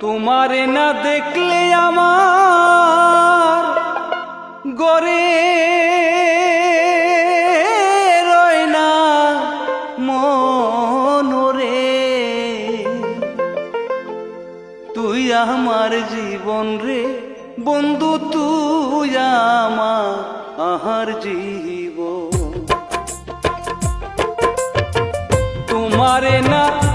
তোমারে না দেখলে আমার গরে না তুই আমার জীবন রে, বন্ধু, তুই আমার, আহার জীবন। তোমারে না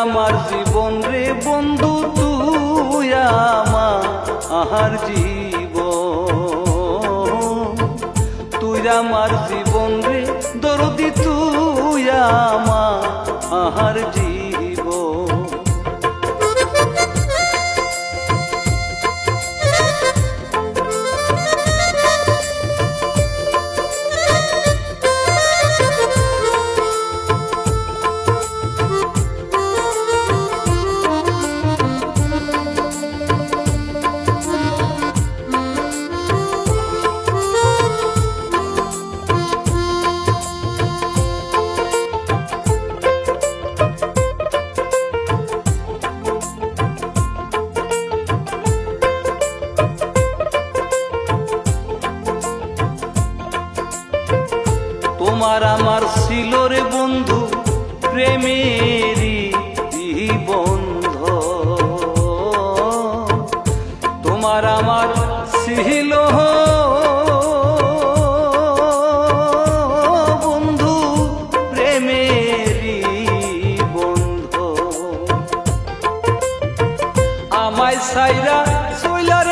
আমার জীবন রে বন্ধু, তুই আমার আহার জীবন। তুই আমার জীবন রে দরদি, তুই আমার আহার জীবন। তোমার আমার ছিল বন্ধু, প্রেমেরই বন্ধ। তোমার আমার ছিল বন্ধু, প্রেমেরই বন্ধ। আমায় সাইরা সইলারে